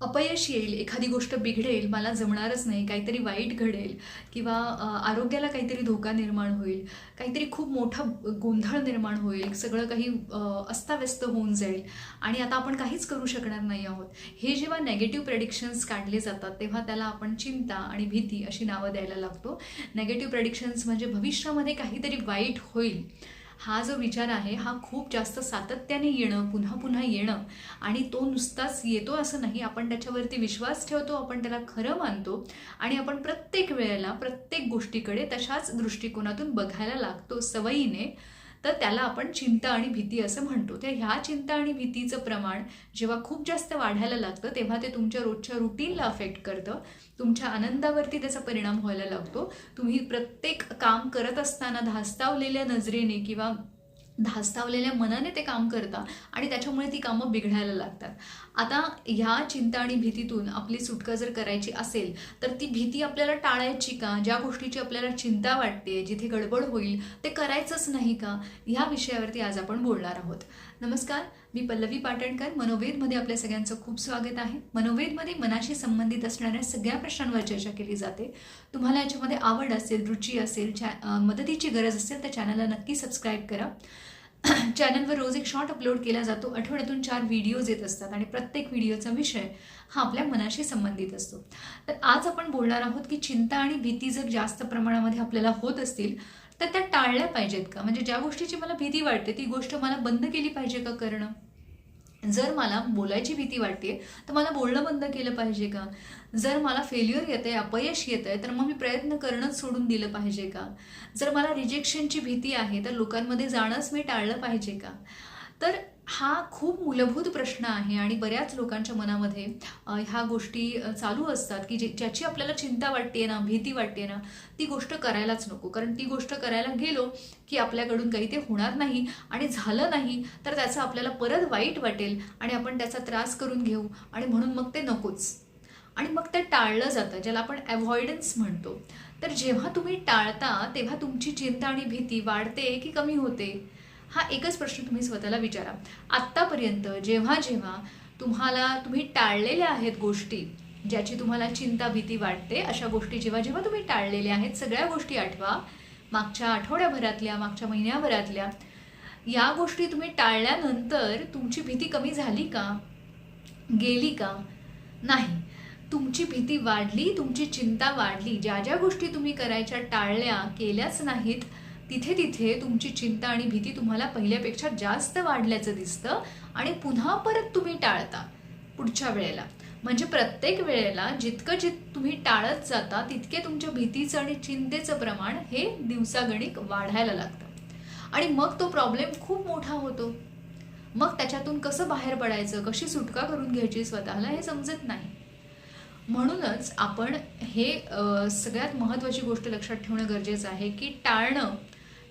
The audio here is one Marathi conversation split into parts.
अपयश येईल एखादी गोष्ट बिघडेल मला जमणारच नाही काहीतरी वाईट घडेल किंवा आरोग्याला काहीतरी धोका निर्माण होईल काहीतरी खूप मोठा गोंधळ निर्माण होईल सगळं काही अस्ताव्यस्त होऊन जाईल आणि आता आपण काहीच करू शकणार नाही आहोत. हे जेव्हा नेगेटिव्ह प्रेडिक्शन्स काढले जातात तेव्हा त्याला आपण चिंता आणि भीती अशी नावं द्यायला लागतो. नेगेटिव्ह प्रेडिक्शन्स म्हणजे भविष्यामध्ये काहीतरी वाईट होईल. हा जो विचार आहे हा खूप जास्त सातत्याने येणं पुन्हा पुन्हा येणं आणि तो नुसताच येतो असं नाही. आपण त्याच्यावरती विश्वास ठेवतो आपण त्याला खरं मानतो आणि आपण प्रत्येक वेळेला प्रत्येक गोष्टीकडे तशाच दृष्टिकोनातून बघायला लागतो सवयीने. तर त्याला आपण चिंता आणि भीती असं म्हणतो. तर ह्या चिंता आणि भीतीचं प्रमाण जेव्हा खूप जास्त वाढायला लागतं तेव्हा ते तुमच्या रोजच्या रुटीनला अफेक्ट करतं. तुमच्या आनंदावरती त्याचा परिणाम व्हायला लागतो. तुम्ही प्रत्येक काम करत असताना धास्तावलेल्या नजरेने किंवा धास्तावलेल्या मनाने ते काम करता आणि त्याच्यामुळे ती कामं बिघडायला लागतात. आता ह्या चिंता आणि भीतीतून आपली सुटका जर करायची असेल तर ती भीती आपल्याला टाळायची का? ज्या गोष्टीची आपल्याला चिंता वाटते जिथे गडबड होईल ते करायचंच नाही का? ह्या विषयावरती आज आपण बोलणार आहोत. नमस्कार मी पल्लवी पाटणकर. मनोवेदमध्ये आपल्या सगळ्यांचं खूप स्वागत आहे. मनोवेदमध्ये मनाशी संबंधित असणाऱ्या सगळ्या प्रश्नांवर चर्चा केली जाते. तुम्हाला याच्यामध्ये आवड असेल रुची असेल चॅ मदतीची गरज असेल तर चॅनलला नक्की सबस्क्राईब करा. चॅनलवर रोज एक शॉर्ट अपलोड केला जातो. आठवड्यातून चार व्हिडिओज येत असतात आणि प्रत्येक व्हिडिओचा विषय हा आपल्या मनाशी संबंधित असतो. तर आज आपण बोलणार आहोत की चिंता आणि भीती जर जास्त प्रमाणामध्ये आपल्याला होत असतील तर त्या टाळल्या पाहिजेत का? म्हणजे ज्या गोष्टीची मला भीती वाटते ती गोष्ट मला बंद केली पाहिजे का करणं? जर मला बोलायची भीती वाटते तर मला बोलणं बंद केलं पाहिजे का? जर मला फेल्युअर येत आहे अपयश येत आहे तर मग मी प्रयत्न करणंच सोडून दिलं पाहिजे का? जर मला रिजेक्शनची भीती आहे तर लोकांमध्ये जाणंच मी टाळलं पाहिजे का? तर हा खूप मूलभूत प्रश्न आहे आणि बऱ्याच लोकांच्या मनामध्ये ह्या गोष्टी चालू असतात की जे ज्याची आपल्याला चिंता वाटते ना भीती वाटते ना ती गोष्ट करायलाच नको. कारण ती गोष्ट करायला गेलो की आपल्याकडून काही ते होणार नाही आणि झालं नाही तर त्याचं आपल्याला परत वाईट वाटेल आणि आपण त्याचा त्रास करून घेऊ आणि म्हणून मग ते नकोच. आणि मग ते टाळलं जातं ज्याला आपण अवॉइडन्स म्हणतो. तर जेव्हा तुम्ही टाळता तेव्हा तुमची चिंता आणि भीती वाढते की कमी होते. हा एकच प्रश्न तुम्ही स्वतःला विचारा. आत्तापर्यंत जेव्हा जेव्हा तुम्हाला तुम्ही टाळलेल्या आहेत गोष्टी ज्याची तुम्हाला चिंता भीती वाटते अशा गोष्टी जेव्हा जेव्हा तुम्ही टाळलेल्या आहेत सगळ्या गोष्टी आठवा. मागच्या आठवड्याभरातल्या मागच्या महिन्याभरातल्या या गोष्टी तुम्ही टाळल्यानंतर तुमची भीती कमी झाली का? गेली का? नाही. तुमची भीती वाढली तुमची चिंता वाढली ज्या ज्या गोष्टी तुम्ही करायच्या टाळल्या केल्याच नाहीत तिथे तिथे तुमची चिंता आणि भीती तुम्हाला पहिल्यापेक्षा जास्त वाढल्याचं दिसतं आणि पुन्हा परत तुम्ही टाळता पुढच्या वेळेला. म्हणजे प्रत्येक वेळेला जितकं जित तुम्ही टाळत जाता तितके तुमच्या भीतीचं आणि चिंतेचं प्रमाण हे दिवसागणिक वाढायला लागतं. आणि मग तो प्रॉब्लेम खूप मोठा होतो. मग त्याच्यातून कसं बाहेर पडायचं कशी सुटका करून घ्यायची स्वतःला हे समजत नाही. म्हणूनच आपण हे सगळ्यात महत्त्वाची गोष्ट लक्षात ठेवणं गरजेचं आहे की टाळणं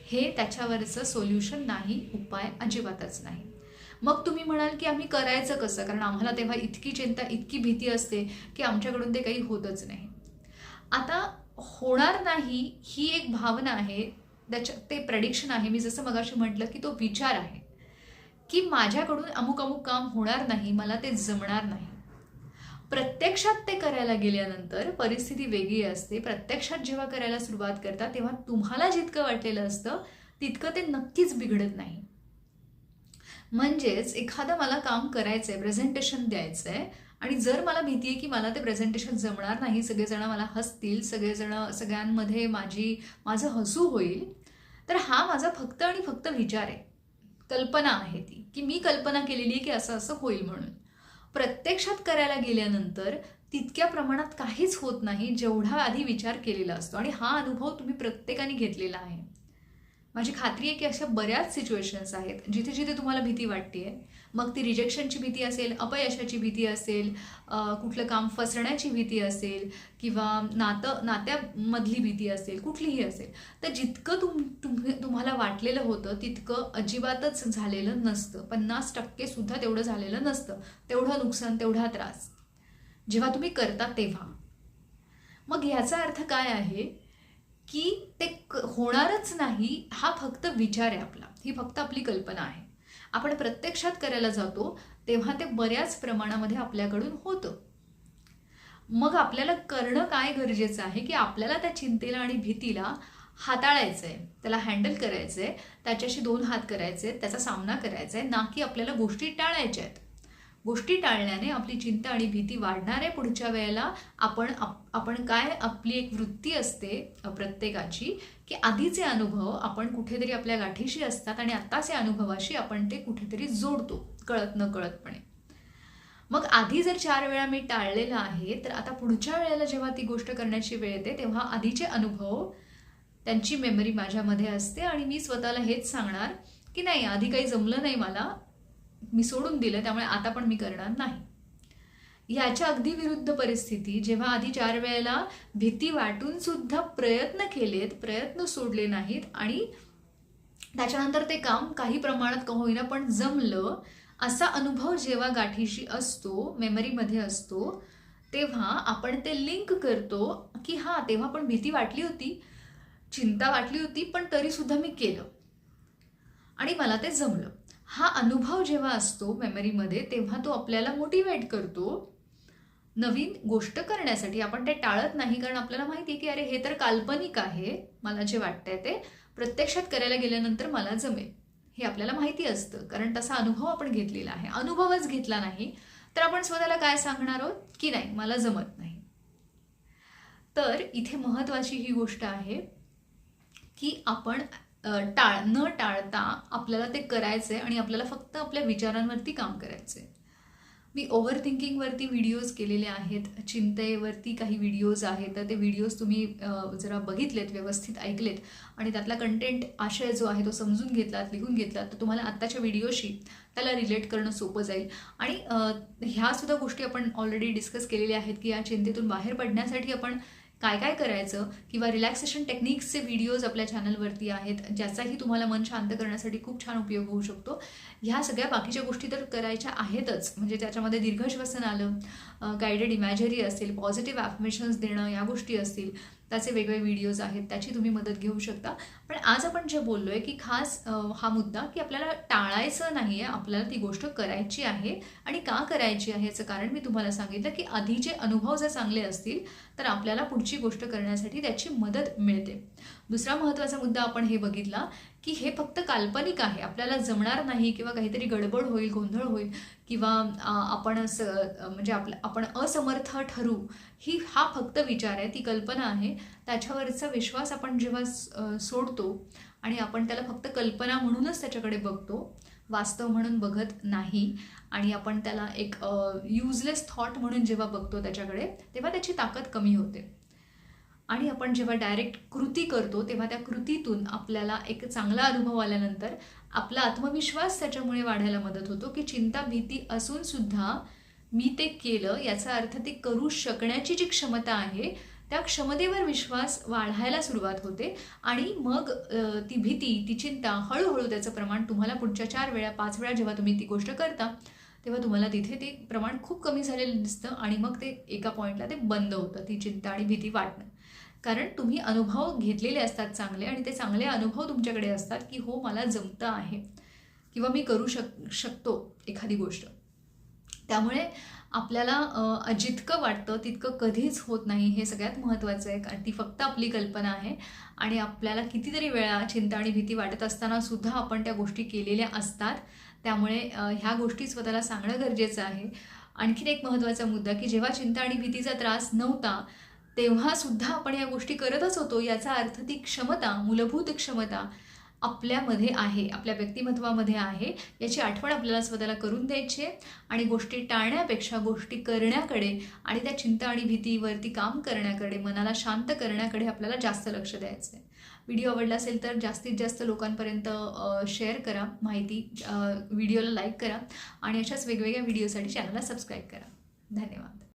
हे त्याच्यावरचं सोल्युशन नाही उपाय अजिबातच नाही. मग तुम्ही म्हणाल की आम्ही करायचं कसं? कारण आम्हाला तेव्हा इतकी चिंता इतकी भीती असते की आमच्याकडून ते काही होतच नाही. आता होणार नाही ही एक भावना आहे त्याच्या ते प्रडिक्शन आहे. मी जसं मगाशी म्हटलं की तो विचार आहे की माझ्याकडून अमुक अमुक काम होणार नाही मला ते जमणार नाही. प्रत्यक्षात ते करायला गेल्यानंतर परिस्थिती वेगळी असते. प्रत्यक्षात जेव्हा करायला सुरुवात करता तेव्हा तुम्हाला जितकं वाटलेलं असतं तितकं ते नक्कीच बिघडत नाही. म्हणजेच एखादं मला काम करायचं आहे प्रेझेंटेशन द्यायचं आहे आणि जर मला भीती आहे की मला ते प्रेझेंटेशन जमणार नाही सगळेजण मला हसतील सगळेजण सगळ्यांमध्ये माझी माझं हसू होईल तर हा माझा फक्त आणि फक्त विचार आहे. कल्पना आहे ती की मी कल्पना केलेली आहे की असं असं होईल म्हणून. प्रत्यक्षात करायला गेल्यानंतर तितक्या प्रमाणात काहीच होत नाही जेवढा आधी विचार केलेला असतो. आणि हा अनुभव तुम्ही प्रत्येकाने घेतलेला आहे. माझी खात्री आहे की अशा बऱ्याच सिच्युएशन्स आहेत जिथे जिथे तुम्हाला भीती वाटते आहे मग ती रिजेक्शनची भीती असेल अपयशाची भीती असेल कुठलं काम फसण्याची भीती असेल किंवा नातं नात्यामधली भीती असेल कुठलीही असेल तर जितकं तुम तुम्ही तुम्हाला वाटलेलं होतं तितकं अजिबातच झालेलं नसतं. पन्नास टक्केसुद्धा तेवढं झालेलं नसतं. तेवढं नुकसान तेवढा त्रास. जेव्हा तुम्ही करता तेव्हा. मग याचा अर्थ काय आहे? की ते होणारच नाही हा फक्त विचार आहे आपला. ही फक्त आपली कल्पना आहे. आपण प्रत्यक्षात करायला जातो तेव्हा ते बऱ्याच प्रमाणामध्ये आपल्याकडून होतं. मग आपल्याला करणं काय गरजेचं आहे की आपल्याला त्या चिंतेला आणि भीतीला हाताळायचं आहे त्याला हँडल करायचं आहे त्याच्याशी दोन हात करायचे आहेत त्याचा सामना करायचा आहे ना की आपल्याला गोष्टी टाळायच्या आहेत गोष्टी टाळण्याने आपली चिंता आणि भीती वाढणार आहे पुढच्या वेळेला आपण आपण काय आपली एक वृत्ती असते प्रत्येकाची की आधीचे अनुभव आपण कुठेतरी आपल्या गाठीशी असतात आणि आत्ताचे अनुभवाशी आपण ते कुठेतरी जोडतो कळत न कळतपणे मग आधी जर चार वेळा मी टाळलेलं आहे तर आता पुढच्या वेळेला जेव्हा ती गोष्ट करण्याची वेळ येते तेव्हा आधीचे अनुभव त्यांची मेमरी माझ्यामध्ये असते आणि मी स्वतःला हेच सांगणार की नाही आधी काही जमलं नाही मला मी सोडून दिलं त्यामुळे आता पण मी करणार नाही. याच्या अगदी विरुद्ध परिस्थिती जेव्हा आधी चार वेळेला भीती वाटून सुद्धा प्रयत्न केलेत प्रयत्न सोडले नाहीत आणि त्याच्यानंतर ते काम काही प्रमाणात का होईना पण जमलं असा अनुभव जेव्हा गाठीशी असतो मेमरीमध्ये असतो तेव्हा आपण ते लिंक करतो की हां तेव्हा पण भीती वाटली होती चिंता वाटली होती पण तरीसुद्धा मी केलं. आणि मला ते जमलं. हा अनुभव जेव्हा असतो मेमरीमध्ये तेव्हा तो आपल्याला मोटिवेट करतो नवीन गोष्ट करण्यासाठी. आपण ते टाळत नाही कारण आपल्याला माहिती आहे की अरे हे तर काल्पनिक आहे मला जे वाटतंय ते प्रत्यक्षात करायला गेल्यानंतर मला जमेल. हे आपल्याला माहिती असतं कारण तसा अनुभव आपण घेतलेला आहे. अनुभवच घेतला नाही तर आपण स्वतःला काय सांगणार आहोत? की नाही मला जमत नाही. तर इथे महत्त्वाची ही गोष्ट आहे की आपण टाळ न टाळता आपल्याला ते करायचं आहे आणि आपल्याला फक्त आपल्या विचारांवरती काम करायचं आहे मी ओव्हर थिंकिंगवरती व्हिडिओज केलेले आहेत चिंतेवरती काही व्हिडिओज आहेत तर ते व्हिडिओज तुम्ही जरा बघितलेत व्यवस्थित ऐकलेत आणि त्यातला कंटेंट आशय जो आहे तो समजून घेतलात लिहून घेतलात तर तुम्हाला आत्ताच्या व्हिडिओशी त्याला रिलेट करणं सोपं जाईल. आणि ह्यासुद्धा गोष्टी आपण ऑलरेडी डिस्कस केलेल्या आहेत की या चिंतेतून बाहेर पडण्यासाठी आपण काय काय करायचं किंवा रिलॅक्सेशन टेक्निक्सचे व्हिडिओज आपल्या चॅनलवरती आहेत ज्याचाही तुम्हाला मन शांत करण्यासाठी खूप छान उपयोग होऊ शकतो. ह्या सगळ्या बाकीच्या गोष्टी तर करायच्या आहेतच. म्हणजे त्याच्यामध्ये दीर्घश्वसन आलं गायडेड इमॅजरी असेल पॉझिटिव्ह ॲफमेशन्स देणं या गोष्टी असतील त्याचे वेगळे व्हिडिओज आहेत त्याची तुम्ही मदत घेऊ शकता. पण आज आपण जे बोललो आहे की खास हा मुद्दा की आपल्याला टाळायचं नाही आहे आपल्याला ती गोष्ट करायची आहे. आणि का करायची आहे याचं कारण मी तुम्हाला सांगितलं की आधीचे अनुभव जर चांगले असतील तर आपल्याला पुढची गोष्ट करण्यासाठी त्याची मदत मिळते. दुसरा महत्त्वाचा मुद्दा आपण हे बघितला की हे फक्त काल्पनिक आहे. आपल्याला जमणार नाही किंवा काहीतरी गडबड होईल गोंधळ होईल किंवा आपण स म्हणजे आपलं आपण असमर्थ ठरू ही हा फक्त विचार आहे ती कल्पना आहे. त्याच्यावरचा विश्वास आपण जेव्हा सोडतो आणि आपण त्याला फक्त कल्पना म्हणूनच त्याच्याकडे बघतो वास्तव म्हणून बघत नाही आणि आपण त्याला एक युजलेस थॉट म्हणून जेव्हा बघतो त्याच्याकडे तेव्हा त्याची ताकद कमी होते. आणि आपण जेव्हा डायरेक्ट कृती करतो तेव्हा त्या कृतीतून आपल्याला एक चांगला अनुभव आल्यानंतर आपला आत्मविश्वास त्याच्यामुळे वाढायला मदत होतो की चिंता भीती असून सुद्धा मी ते केलं याचा अर्थ ते करू शकण्याची जी क्षमता आहे त्या क्षमतेवर विश्वास वाढायला सुरुवात होते. आणि मग ती भीती ती चिंता हळूहळू त्याचं प्रमाण तुम्हाला पुढच्या चार वेळा पाच वेळा जेव्हा तुम्ही ती गोष्ट करता तेव्हा तुम्हाला तिथे ते प्रमाण खूप कमी झालेलं दिसतं आणि मग ते एका पॉईंटला ते बंद होतं ती चिंता आणि भीती वाटणं कारण तुम्ही अनुभव घेतलेले असतात चांगले आणि ते चांगले अनुभव तुमच्याकडे असतात की हो मला जमतं आहे. किंवा मी करू शक शकतो एखादी गोष्ट. त्यामुळे आपल्याला जितकं वाटतं तितकं कधीच होत नाही हे सगळ्यात महत्त्वाचं आहे. कारण ती फक्त आपली कल्पना आहे आणि आपल्याला कितीतरी वेळा चिंता आणि भीती वाटत असताना सुद्धा आपण त्या गोष्टी केलेल्या असतात. त्यामुळे ह्या गोष्टी स्वतःला सांगणं गरजेचं आहे. आणखीन एक महत्त्वाचा मुद्दा की जेव्हा चिंता आणि भीतीचा त्रास नव्हता तेव्हा सुद्धा आपण या गोष्टी करतच होतो. याचा अर्थ ती क्षमता मूलभूत क्षमता आपल्यामध्ये आहे आपल्या व्यक्तिमत्वामध्ये आहे. याची आठवण आपल्याला स्वतःला करून द्यायची आहे. आणि गोष्टी टाळण्यापेक्षा गोष्टी करण्याकडे आणि त्या चिंता आणि भीतीवरती काम करण्याकडे मनाला शांत करण्याकडे आपल्याला जास्त लक्ष द्यायचं आहे. व्हिडिओ आवडला असेल तर जास्तीत जास्त लोकांपर्यंत शेअर करा. माहिती व्हिडिओला लाईक करा. आणि अशाच वेगवेगळ्या व्हिडिओसाठी चॅनलला सबस्क्राईब करा. धन्यवाद.